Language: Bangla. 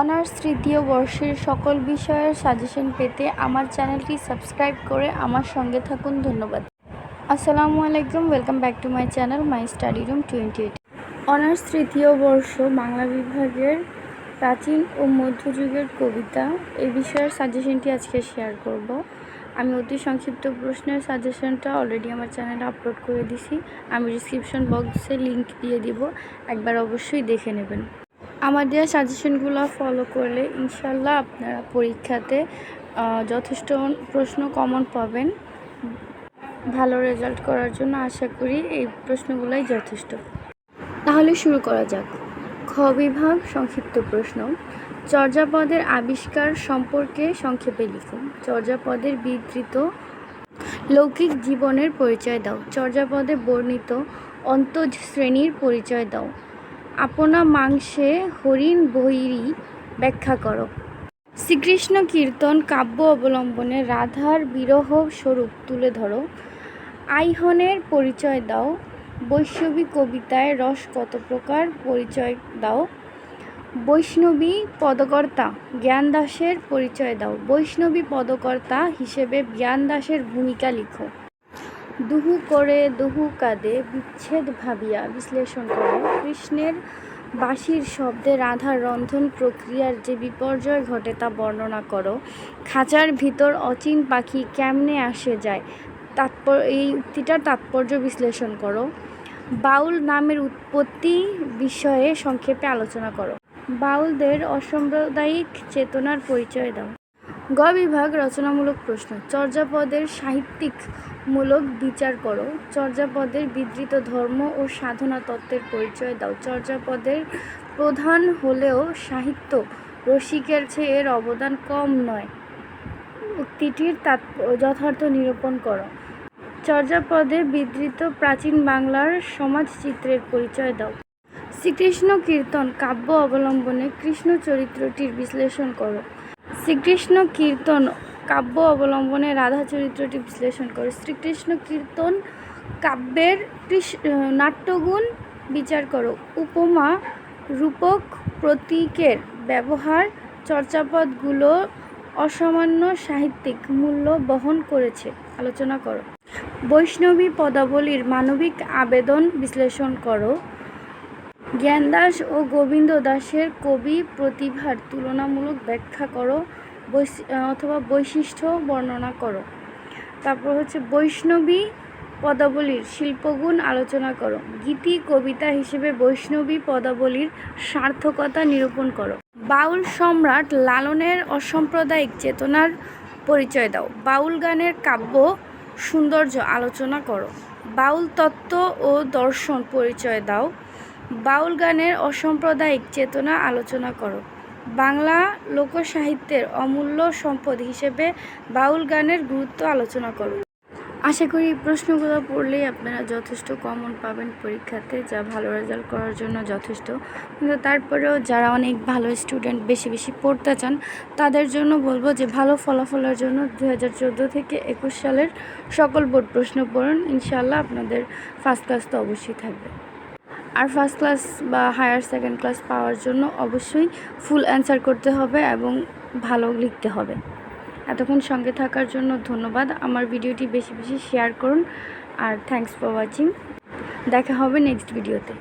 অনার্স তৃতীয় বর্ষের সকল বিষয়ের সাজেশন পেতে আমার চ্যানেলটি সাবস্ক্রাইব করে আমার সঙ্গে থাকুন। ধন্যবাদ। আসসালামু আলাইকুম, welcome back to my channel, my study room twenty eight. Honours তৃতীয় বর্ষ বাংলা বিভাগের প্রাচীন ও মধ্যযুগের কবিতা, এই বিষয়ের সাজেশনটি আজকে শেয়ার করব। আমি অতি সংক্ষিপ্ত প্রশ্নের সাজেশনটা অলরেডি আমার চ্যানেলে আপলোড করে দিছি। আমি ডিসক্রিপশন বক্সে লিংক দিয়ে দিব, একবার অবশ্যই দেখে নেবেন। আমার দেওয়া সাজেশনগুলো ফলো করলে ইনশাল্লাহ আপনারা পরীক্ষাতে যথেষ্ট প্রশ্ন কমন পাবেন। ভালো রেজাল্ট করার জন্য আশা করি এই প্রশ্নগুলোই যথেষ্ট। তাহলে শুরু করা যাক। খ বিভাগ, সংক্ষিপ্ত প্রশ্ন। চর্যাপদের আবিষ্কার সম্পর্কে সংক্ষেপে লিখুন। চর্যাপদের বিধৃত লৌকিক জীবনের পরিচয় দাও। চর্যাপদে বর্ণিত অন্তজ শ্রেণির পরিচয় দাও। আপনা মাংসে হরিণ বৈরী ব্যাখ্যা করো। শ্রীকৃষ্ণ কীর্তন কাব্য অবলম্বনে রাধার বিরহ স্বরূপ তুলে ধরো। আইহনের পরিচয় দাও। বৈষ্ণবী কবিতায় রস কত প্রকার পরিচয় দাও। বৈষ্ণবী পদকর্তা জ্ঞানদাসের পরিচয় দাও। বৈষ্ণবী পদকর্তা হিসেবে জ্ঞানদাসের ভূমিকা লিখো। দুহু করে দুহু কাঁদে, বিচ্ছেদ ভাবিয়া বিশ্লেষণ করো। কৃষ্ণের বাঁশির শব্দে রাধার রন্ধন প্রক্রিয়ার যে বিপর্যয় ঘটে তা বর্ণনা করো। খাঁচার ভিতর অচিন পাখি কেমনে আসে যায়? তাৎপর এই উক্তিটার তাৎপর্য বিশ্লেষণ করো। বাউল নামের উৎপত্তি বিষয়ে সংক্ষেপে আলোচনা করো। বাউলদের অসাম্প্রদায়িক চেতনার পরিচয় দাও। গ বিভাগ রচনামূলক প্রশ্ন। চর্যাপদের সাহিত্যিক মূলক বিচার করো। চর্যাপদের বিধৃত ধর্ম ও সাধনা তত্ত্বের পরিচয় দাও। চর্যাপদের প্রধান হলেও সাহিত্য রসিকের চেয়ে এর অবদান কম নয়। উক্তিটির তাৎপ- যথার্থ নিরূপণ করো। চর্যাপদে বিধৃত প্রাচীন বাংলার সমাজচিত্রের পরিচয় দাও। শ্রীকৃষ্ণ কীর্তন কাব্য অবলম্বনে কৃষ্ণ চরিত্রটির বিশ্লেষণ করো। শ্রীকৃষ্ণ কীর্তন কাব্য অবলম্বনে রাধা চরিত্রটি বিশ্লেষণ করো। শ্রীকৃষ্ণ কীর্তন কাব্যের নাট্যগুণ বিচার করো। উপমা, রূপক, প্রতীকের ব্যবহার চর্চাপদগুলো অসামান্য সাহিত্যিক মূল্য বহন করেছে। আলোচনা করো। বৈষ্ণবী পদাবলীর মানবিক আবেদন বিশ্লেষণ করো। জ্ঞানদাস ও গোবিন্দ দাসের কবি প্রতিভার তুলনামূলক ব্যাখ্যা করো অথবা বৈশিষ্ট্য বর্ণনা করো। তারপর হচ্ছে বৈষ্ণবী পদাবলীর শিল্পগুণ আলোচনা করো। গীতি, কবিতা হিসেবে বৈষ্ণবী পদাবলীর সার্থকতা নিরূপণ করো। বাউল সম্রাট লালনের অসাম্প্রদায়িক চেতনার পরিচয় দাও। বাউল গানের কাব্য, সৌন্দর্য আলোচনা করো। বাউল তত্ত্ব ও দর্শন পরিচয় দাও। বাউল গানের অসাম্প্রদায়িক চেতনা আলোচনা করো। বাংলা লোকসাহিত্যের অমূল্য সম্পদ হিসেবে বাউল গানের গুরুত্ব আলোচনা করো। আশা করি প্রশ্নগুলো পড়লেই আপনারা যথেষ্ট কমন পাবেন পরীক্ষাতে, যা ভালো রেজাল্ট করার জন্য যথেষ্ট। কিন্তু তারপরেও যারা অনেক ভালো স্টুডেন্ট বেশি বেশি পড়তে চান, তাদের জন্য বলব যে ভালো ফলাফলের জন্য দু হাজার চোদ্দ থেকে একুশ সালের সকল বোর্ড প্রশ্ন পড়ুন। ইনশাল্লাহ আপনাদের ফার্স্ট ক্লাস তো অবশ্যই থাকবে। আর ফার্স্ট ক্লাস বা হায়ার সেকেন্ড ক্লাস পাওয়ার জন্য অবশ্যই ফুল অ্যান্সার করতে হবে এবং ভালো লিখতে হবে। এতক্ষণ সঙ্গে থাকার জন্য ধন্যবাদ। আমার ভিডিওটি বেশি বেশি শেয়ার করুন। আর থ্যাংকস ফর ওয়াচিং দেখা হবে নেক্সট ভিডিওতে